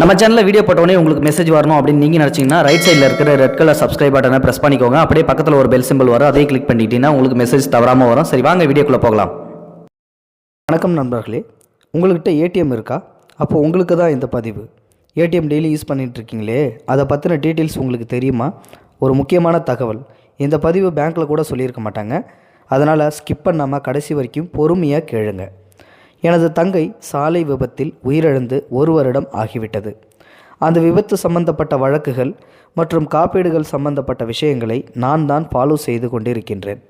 நம்ம சேனலில் வீடியோ போட்டோடனே உங்களுக்கு மெசேஜ் வரணும் அப்படின்னு நீங்கள் நினச்சிங்கன்னா ரைட் சைடில் இருக்கிற ரெட் கலர் சப்ஸ்கிரைப் பட்டனை ப்ரெஸ் பண்ணிக்கோங்க. அப்படியே பக்கத்தில் ஒரு பெல் சிம்பிள் வரும். அதே கிளிக் பண்ணிட்டீங்கன்னா உங்களுக்கு மெசேஜ் தவறாமல் வரும். சரி வாங்க வீடியோக்குள்ளே போகலாம். வணக்கம் நண்பர்களே. உங்கள்கிட்ட ஏடிஎம் இருக்கா? அப்போ உங்களுக்கு தான் இந்த பதிவு. ஏடிஎம் டெய்லி யூஸ் பண்ணிகிட்ருக்கீங்களே அதை பற்றின டீட்டெயில்ஸ் உங்களுக்கு தெரியுமா? ஒரு முக்கியமான தகவல். இந்த பதிவு பேங்க்கில் கூட சொல்லியிருக்க மாட்டாங்க. அதனால் ஸ்கிப் பண்ணாமல் கடைசி வரைக்கும் பொறுமையாக கேளுங்கள் எனது தங்கை சாலை விபத்தில் உயிரிழந்து ஒரு வருடம் ஆகிவிட்டது. அந்த விபத்து சம்பந்தப்பட்ட வழக்குகள் மற்றும் காப்பீடுகள் சம்பந்தப்பட்ட விஷயங்களை நான் தான் ஃபாலோ செய்து கொண்டிருக்கின்றேன்.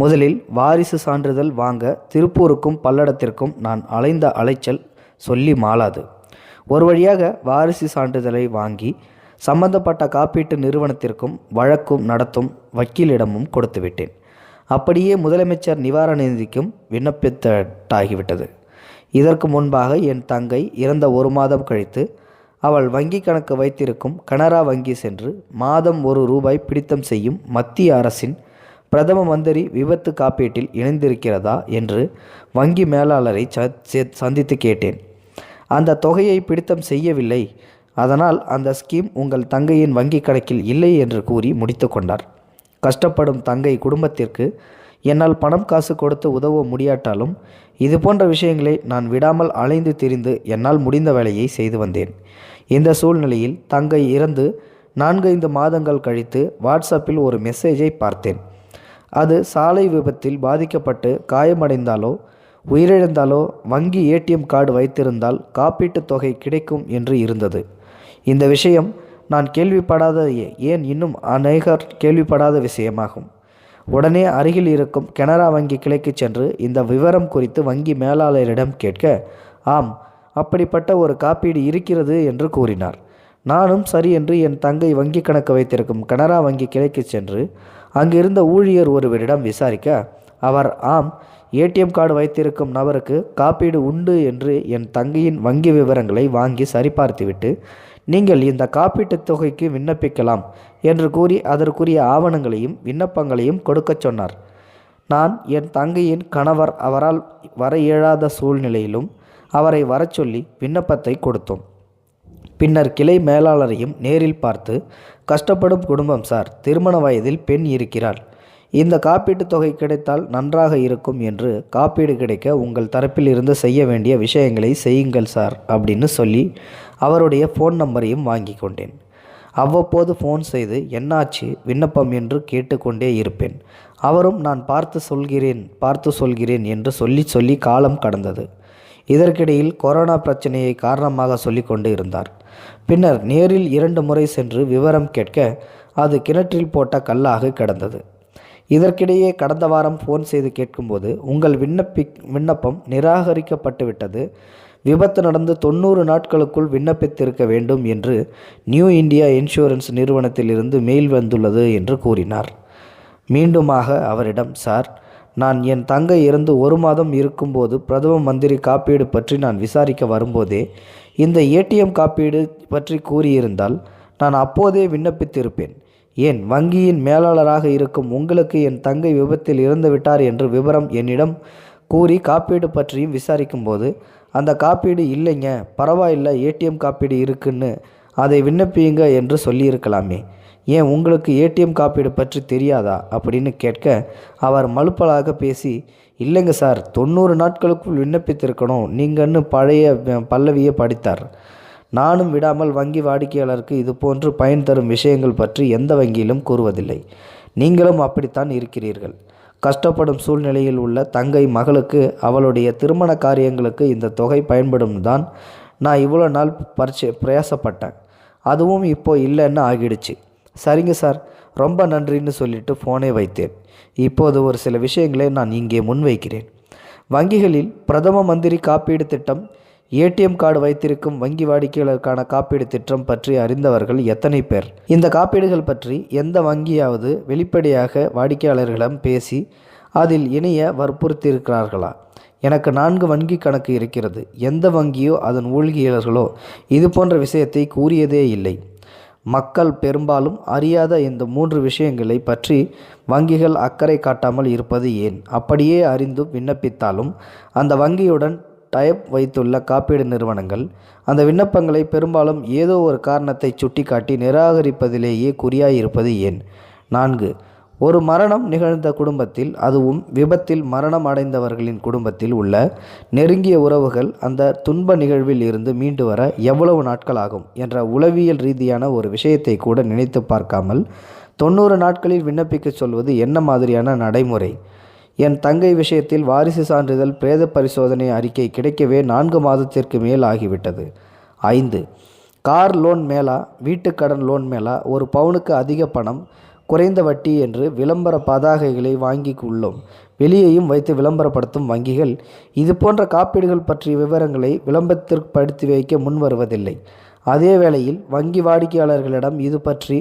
முதலில் வாரிசு சான்றிதழ் வாங்க திருப்பூருக்கும் பல்லடத்திற்கும் நான் அலைந்த அலைச்சல் சொல்லி மாளாது. ஒரு வழியாக வாரிசு சான்றிதழை வாங்கி சம்பந்தப்பட்ட காப்பீட்டு நிறுவனத்திற்கும் வழக்கும் நடத்தும் வக்கீலிடமும் கொடுத்துவிட்டேன். அப்படியே முதலமைச்சர் நிவாரண நிதிக்கும் விண்ணப்பித்தாகிவிட்டது இதற்கு முன்பாக என் தங்கை இறந்த ஒரு மாதம் கழித்து அவள் வங்கி கணக்கு வைத்திருக்கும் கனரா வங்கி சென்று மாதம் ஒரு ரூபாய் பிடித்தம் செய்யும் மத்திய அரசின் பிரதம மந்திரி விபத்து காப்பீட்டில் இணைந்திருக்கிறதா என்று வங்கி மேலாளரை ச- சந்தித்து கேட்டேன். அந்த தொகையை பிடித்தம் செய்யவில்லை. அதனால் அந்த ஸ்கீம் உங்கள் தங்கையின் வங்கி கணக்கில் இல்லை என்று கூறி முடித்து கொண்டார். கஷ்டப்படும் தங்கை குடும்பத்திற்கு என்னால் பணம் காசு கொடுத்து உதவ முடியாட்டாலும் இது போன்ற விஷயங்களை நான் விடாமல் அலைந்து திரிந்து என்னால் முடிந்த வேலையை செய்து வந்தேன். இந்த சூழ்நிலையில் தங்கை இறந்து நான்கைந்து மாதங்கள் கழித்து வாட்ஸ்அப்பில் ஒரு மெசேஜை பார்த்தேன். அது சாலை விபத்தில் பாதிக்கப்பட்டு காயமடைந்தாலோ உயிரிழந்தாலோ வங்கி ஏடிஎம் கார்டு வைத்திருந்தால் காப்பீட்டுத் தொகை கிடைக்கும் என்று இருந்தது. இந்த விஷயம் நான் கேள்விப்படாத ஏ- ஏன் இன்னும் அநேகர் கேள்விப்படாத விஷயமாகும். உடனே அருகில் இருக்கும் கனரா வங்கி கிளைக்கு சென்று இந்த விவரம் குறித்து வங்கி மேலாளரிடம் கேட்க ஆம் அப்படிப்பட்ட ஒரு காப்பீடு இருக்கிறது என்று கூறினார். நானும் சரி என்று என் தங்கை வங்கி கணக்கு வைத்திருக்கும் கனரா வங்கி கிளைக்கு சென்று அங்கிருந்த ஊழியர் ஒருவரிடம் விசாரிக்க அவர் ஆம் ஏடிஎம் கார்டு வைத்திருக்கும் நபருக்கு காப்பீடு உண்டு என்று என் தங்கையின் வங்கி விவரங்களை வாங்கி சரிபார்த்துவிட்டு நீங்கள் இந்த காப்பீட்டுத் தொகைக்கு விண்ணப்பிக்கலாம் என்று கூறி அதற்குரிய ஆவணங்களையும் விண்ணப்பங்களையும் கொடுக்கச் சொன்னார். நான் என் தங்கையின் கணவர் அவரால் வர இயலாத சூழ்நிலையிலும் அவரை வரச் சொல்லி விண்ணப்பத்தை கொடுத்தோம். பின்னர் கிளை மேலாளரையும் நேரில் பார்த்து கஷ்டப்படும் குடும்பம் சார் திருமண வயதில் பெண் இருக்கிறார் இந்த காப்பீட்டுத் தொகை கிடைத்தால் நன்றாக இருக்கும் என்று காப்பீடு கிடைக்க உங்கள் தரப்பில் இருந்து செய்ய வேண்டிய விஷயங்களை செய்யுங்கள் சார் அப்படின்னு சொல்லி அவருடைய ஃபோன் நம்பரையும் வாங்கி கொண்டேன். அவ்வப்போது ஃபோன் செய்து என்னாச்சு? விண்ணப்பம் என்று கேட்டுக்கொண்டே இருப்பேன். அவரும் நான் பார்த்து சொல்கிறேன் பார்த்து சொல்கிறேன் என்று சொல்லி சொல்லி காலம் கடந்தது. இதற்கிடையில் கொரோனா பிரச்சனையை காரணமாக சொல்லிக்கொண்டு இருந்தார். பின்னர் நேரில் இரண்டு முறை சென்று விவரம் கேட்க அது கிணற்றில் போட்ட கல்லாக கிடந்தது. இதற்கிடையே கடந்த வாரம் ஃபோன் செய்து கேட்கும்போது உங்கள் விண்ணப்பி விண்ணப்பம் நிராகரிக்கப்பட்டுவிட்டது. விபத்து நடந்து தொண்ணூறு நாட்களுக்குள் விண்ணப்பித்திருக்க வேண்டும் என்று நியூ இந்தியா இன்சூரன்ஸ் நிறுவனத்திலிருந்து மெயில் வந்துள்ளது என்று கூறினார். மீண்டுமாக அவரிடம் சார் நான் என் தங்கை இறந்து ஒரு மாதம் இருக்கும்போது பிரதம மந்திரி காப்பீடு பற்றி நான் விசாரிக்க வரும்போதே இந்த ஏடிஎம் காப்பீடு பற்றி கூறியிருந்தால் நான் அப்போதே விண்ணப்பித்திருப்பேன். ஏன் வங்கியின் மேலாளராக இருக்கும் உங்களுக்கு என் தங்கை விபத்தில் இறந்துவிட்டார் என்று விவரம் என்னிடம் கூறி காப்பீடு பற்றியும் விசாரிக்கும்போது அந்த காப்பீடு இல்லைங்க. பரவாயில்ல ஏடிஎம் காப்பீடு இருக்குன்னு. அதை விண்ணப்பியுங்க என்று சொல்லியிருக்கலாமே. ஏன் உங்களுக்கு ஏடிஎம் காப்பீடு பற்றி தெரியாதா? அப்படின்னு கேட்க அவர் மலுப்பலாக பேசி இல்லைங்க சார் தொண்ணூறு நாட்களுக்குள் விண்ணப்பித்திருக்கணும். நீங்கன்னு பழைய பல்லவியை படித்தார். நானும் விடாமல் வங்கி வாடிக்கையாளருக்கு இது போன்று பயன் தரும் விஷயங்கள் பற்றி எந்த வங்கியிலும் கூறுவதில்லை. நீங்களும் அப்படித்தான் இருக்கிறீர்கள். கஷ்டப்படும் சூழ்நிலையில் உள்ள தங்கை மகளுக்கு அவளுடைய திருமண காரியங்களுக்கு இந்த தொகை பயன்படும் தான். நான் இவ்வளோ நாள் பரிச்சு பிரயாசப்பட்டேன். அதுவும் இப்போ இல்லைன்னு ஆகிடுச்சு. சரிங்க சார் ரொம்ப நன்றின்னு சொல்லிட்டு ஃபோனை வைத்தேன். இப்போது ஒரு சில விஷயங்களை நான் இங்கே முன்வைக்கிறேன். வங்கிகளில் பிரதம மந்திரி காப்பீடு திட்டம் ஏடிஎம் கார்டு வைத்திருக்கும் வங்கி வாடிக்கையாளருக்கான காப்பீடு திட்டம் பற்றி அறிந்தவர்கள் எத்தனை பேர்? இந்த காப்பீடுகள் பற்றி எந்த வங்கியாவது வெளிப்படையாக வாடிக்கையாளர்களிடம் பேசி அதில் இணைய வற்புறுத்தியிருக்கிறார்களா? எனக்கு நான்கு வங்கி கணக்கு இருக்கிறது. எந்த வங்கியோ அதன் ஊழியர்களோ? இது போன்ற விஷயத்தை கூறியதே இல்லை. மக்கள் பெரும்பாலும் அறியாத இந்த மூன்று விஷயங்களை பற்றி வங்கிகள் அக்கறை காட்டாமல் இருப்பது ஏன்? அப்படியே அறிந்தும் விண்ணப்பித்தாலும் அந்த வங்கியுடன் டயப் வைத்துள்ள காப்பீடு நிறுவனங்கள். அந்த விண்ணப்பங்களை பெரும்பாலும் ஏதோ ஒரு காரணத்தை சுட்டிக்காட்டி நிராகரிப்பதிலேயே குறியாயிருப்பது ஏன்? நான்கு. ஒரு மரணம் நிகழ்ந்த குடும்பத்தில் அதுவும் விபத்தில் மரணம் அடைந்தவர்களின் குடும்பத்தில் உள்ள நெருங்கிய உறவுகள் அந்த துன்ப நிகழ்வில் இருந்து மீண்டு வர எவ்வளவு நாட்கள் ஆகும் என்ற உளவியல் ரீதியான ஒரு விஷயத்தை கூட நினைத்து பார்க்காமல் தொண்ணூறு நாட்களில் விண்ணப்பிக்க சொல்வது என்ன மாதிரியான நடைமுறை? என் தங்கை விஷயத்தில் வாரிசு சான்றிதழ் பிரேத பரிசோதனை அறிக்கை கிடைக்கவே நான்கு மாதத்திற்கு மேல் ஆகிவிட்டது. ஐந்து. கார் லோன் மேலா? வீட்டுக்கடன் லோன் மேலா? ஒரு பவுனுக்கு அதிக பணம்? குறைந்த வட்டி என்று விளம்பர பதாகைகளை வாங்கி உள்ளோம். வெளியேயும் வைத்து விளம்பரப்படுத்தும் வங்கிகள். இது போன்ற காப்பீடுகள் பற்றிய விவரங்களை விளம்பரத்திற்குப்படுத்தி வைக்க முன் வருவதில்லை அதே வேளையில் வங்கி வாடிக்கையாளர்களிடம் இது பற்றி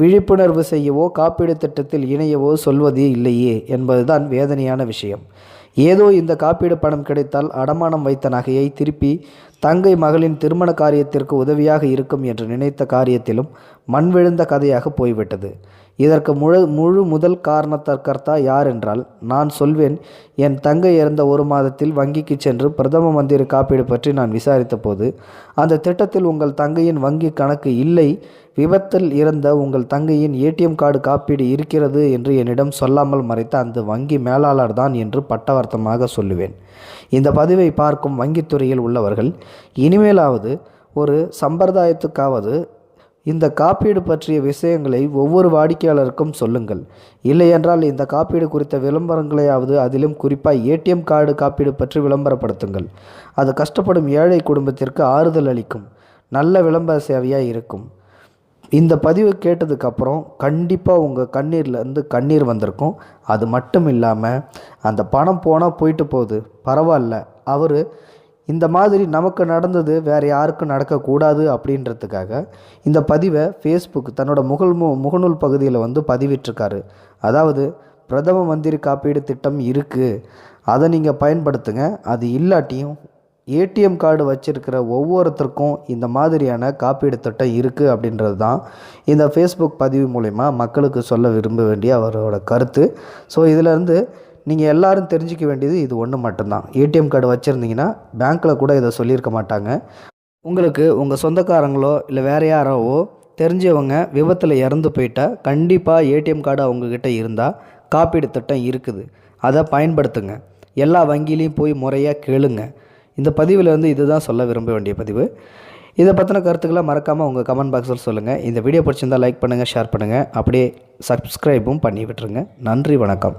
விழிப்புணர்வு செய்யவோ காப்பீடு திட்டத்தில் இணையவோ சொல்வதே இல்லையே என்பதுதான் வேதனையான விஷயம். ஏதோ இந்த காப்பீடு பணம் கிடைத்தால் அடமானம் வைத்த நகையை திருப்பி தங்கை மகளின் திருமண காரியத்திற்கு உதவியாக இருக்கும் என்று நினைத்த காரியத்திலும் மண் விழுந்த கதையாக போய்விட்டது. இதற்கு முழு முழு முதல் காரணத்தற்கர்த்தா யார் என்றால் நான் சொல்வேன் என் தங்கை இறந்த ஒரு மாதத்தில் வங்கிக்கு சென்று பிரதம மந்திரி காப்பீடு பற்றி நான் விசாரித்த போது அந்த திட்டத்தில் உங்கள் தங்கையின் வங்கி கணக்கு இல்லை விபத்தில் இறந்த உங்கள் தங்கையின் ஏடிஎம் கார்டு காப்பீடு இருக்கிறது என்று என்னிடம் சொல்லாமல் மறைத்த அந்த வங்கி மேலாளர் தான் என்று பட்டவர்த்தமாக சொல்லுவேன். இந்த பதிவை பார்க்கும் வங்கித்துறையில் உள்ளவர்கள் இனிமேலாவது ஒரு சம்பிரதாயத்துக்காவது இந்த காப்பீடு பற்றிய விஷயங்களை ஒவ்வொரு வாடிக்கையாளருக்கும் சொல்லுங்கள். இல்லையென்றால் இந்த காப்பீடு குறித்த விளம்பரங்களையாவது அதிலும் குறிப்பாக ஏடிஎம் கார்டு காப்பீடு பற்றி விளம்பரப்படுத்துங்கள். அது கஷ்டப்படும் ஏழை குடும்பத்திற்கு ஆறுதல் அளிக்கும். நல்ல விளம்பர சேவையாக இருக்கும். இந்த பதிவு கேட்டதுக்கப்புறம் கண்டிப்பாக உங்கள் கண்ணீர்லேருந்து கண்ணீர் வந்திருக்கும். அது மட்டும் இல்லாமல் அந்த பணம் போனால் போயிட்டு போகுது. பரவாயில்ல. அவர் இந்த மாதிரி நமக்கு நடந்தது வேறு யாருக்கும் நடக்கக்கூடாது அப்படின்றதுக்காக இந்த பதிவை ஃபேஸ்புக் தன்னோட முகல் மு முகநூல் பகுதியில் வந்து பதிவிட்டிருக்காரு. அதாவது பிரதம மந்திரி காப்பீடு திட்டம் இருக்குது அதை நீங்கள் பயன்படுத்துங்க. அது இல்லாட்டியும் ஏடிஎம் கார்டு வச்சிருக்கிற ஒவ்வொருத்தருக்கும் இந்த மாதிரியான காப்பீடு திட்டம் இருக்குது அப்படின்றது தான் இந்த ஃபேஸ்புக் பதிவு மூலயமா மக்களுக்கு சொல்ல விரும்ப வேண்டிய அவரோட கருத்து. ஸோ இதிலேருந்து நீங்கள் எல்லாரும் தெரிஞ்சிக்க வேண்டியது இது ஒன்று மட்டும்தான். ஏடிஎம் கார்டு வச்சுருந்தீங்கன்னா பேங்க்கில் கூட இதை சொல்லியிருக்க மாட்டாங்க. உங்களுக்கு உங்கள் சொந்தக்காரங்களோ இல்லை வேறு யாரோவோ தெரிஞ்சவங்க விபத்தில் இறந்து போயிட்டால் கண்டிப்பாக ஏடிஎம் கார்டு அவங்கக்கிட்ட இருந்தால் காப்பீடு திட்டம் இருக்குது. அதை பயன்படுத்துங்க. எல்லா வங்கியிலையும் போய் முறையாக கேளுங்க. இந்த பதிவில் வந்து இதுதான் சொல்ல விரும்ப வேண்டிய பதிவு. இதை பற்றின கருத்துக்களை மறக்காமல் உங்கள் கமெண்ட் பாக்ஸில் சொல்லுங்கள் இந்த வீடியோ பிடிச்சிருந்தால் லைக் பண்ணுங்கள் ஷேர் பண்ணுங்கள் அப்படியே சப்ஸ்கிரைபும் பண்ணி விட்டுருங்க. நன்றி வணக்கம்.